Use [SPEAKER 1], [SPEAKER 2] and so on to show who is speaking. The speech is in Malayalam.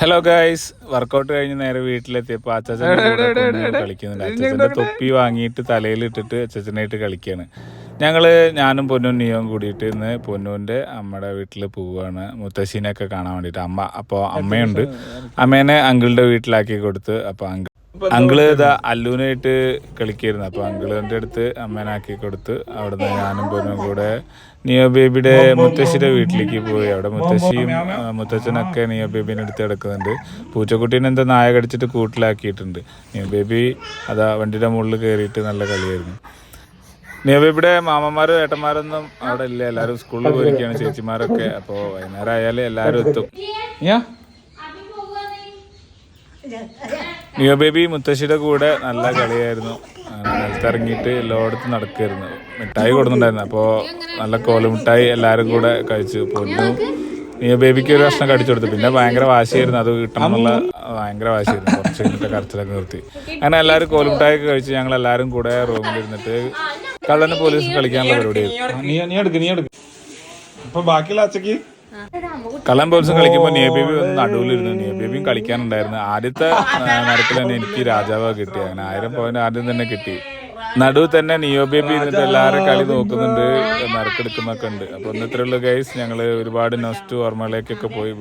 [SPEAKER 1] ഹലോ ഗൈസ് വർക്കൗട്ട് കഴിഞ്ഞ് നേരെ വീട്ടിലെത്തിയപ്പോ അച്ഛൻ കളിക്കുന്നുണ്ട്. തൊപ്പി വാങ്ങിയിട്ട് തലയിൽ ഇട്ടിട്ട് അച്ഛനായിട്ട് കളിക്കുകയാണ് ഞങ്ങൾ ഞാനും പൊന്നും നിയോയും കൂടിയിട്ട് ഇന്ന് പൊന്നുവിന്റെ അമ്മയുടെ വീട്ടിൽ പോവുകയാണ് മുത്തശ്ശീനെയൊക്കെ കാണാൻ വേണ്ടിയിട്ട് അമ്മ അപ്പോൾ അമ്മയുണ്ട്. അമ്മേനെ അങ്കിളുടെ വീട്ടിലാക്കി കൊടുത്ത് അപ്പോൾ അങ്കിൾ അങ്കിൾ ഇതാ അല്ലൂനായിട്ട് കളിക്കായിരുന്നു. അപ്പൊ അങ്കിളിന്റെ അടുത്ത് അമ്മേനാക്കി കൊടുത്ത് അവിടുന്ന് ഞാനും പൊന്നും കൂടെ നിയോ ബേബിയുടെ മുത്തശ്ശിയുടെ വീട്ടിലേക്ക് പോയി. അവിടെ മുത്തശ്ശിയും മുത്തച്ഛനൊക്കെ നിയോ ബേബിനെ അടുത്ത് കിടക്കുന്നുണ്ട്. പൂച്ചക്കുട്ടീനെ എന്താ നായ കടിച്ചിട്ട് കൂട്ടിലാക്കിയിട്ടുണ്ട്. നിയോ ബേബി അതാ വണ്ടിയുടെ മുകളിൽ കയറിയിട്ട് നല്ല കളിയായിരുന്നു. നിയോ ബേബിയുടെ മാമന്മാരും ഏട്ടന്മാരൊന്നും അവിടെ ഇല്ല. എല്ലാവരും സ്കൂളിൽ പോയിരിക്കുകയാണ്. ചേച്ചിമാരൊക്കെ. അപ്പോൾ വൈകുന്നേരം ആയാലും എല്ലാവരും എത്തും. നിയോ ബേബി മുത്തശ്ശിയുടെ കൂടെ നല്ല കളിയായിരുന്നു. നിലത്തിറങ്ങിയിട്ട് എല്ലായിടത്തും നടക്കായിരുന്നു മിഠായി കൊടുക്കുന്നുണ്ടായിരുന്നു അപ്പോൾ നല്ല കോല മിഠായി എല്ലാവരും കൂടെ കഴിച്ചു. പൊന്നു ന്യൂ ബേബിക്ക് ഒരു കഷ്ണം കടിച്ചു കൊടുത്തു. പിന്നെ ഭയങ്കര വാശിയായിരുന്നു. അത് കിട്ടണം എന്നുള്ള ഭയങ്കര വാശിയായിരുന്നു. കുറച്ച് കഴിഞ്ഞിട്ട് കരച്ചിലൊക്കെ നിർത്തി. അങ്ങനെ എല്ലാവരും കോലുമിഠായി ഒക്കെ കഴിച്ച് ഞങ്ങൾ എല്ലാവരും കൂടെ റൂമിൽ ഇരുന്നിട്ട് കള്ളന് പോലീസ് കളിക്കാനുള്ള പരിപാടിയായിരുന്നു.
[SPEAKER 2] നീ നീ എടുക്ക് നീ എടുക്ക്. അപ്പൊ ബാക്കിയുള്ള അച്ചക്ക്
[SPEAKER 1] കള്ളൻ കളിക്കുമ്പോ കളിക്കുമ്പോൾ നിയ ബേബി വന്ന് നടുവിലിരുന്നു നിയബേബിയും കളിക്കാനുണ്ടായിരുന്നു. ആദ്യത്തെ മരത്തിൽ തന്നെ എനിക്ക് രാജാവ് കിട്ടി. അങ്ങനെ ആയിരം പോയിന്റ് ആദ്യം തന്നെ കിട്ടി. നടുവ് തന്നെ നിയോ ബേബി ഇരുന്നിട്ട് എല്ലാവരും കളി നോക്കുന്നുണ്ട്. നറുക്കെടുക്കുന്നൊക്കെ ഉണ്ട്. അപ്പൊ ഇന്നത്രയുള്ള ഗൈസ് ഞങ്ങൾ ഒരുപാട് നൊസ്റ്റ് ഓർമ്മകളിലേക്കൊക്കെ പോയി.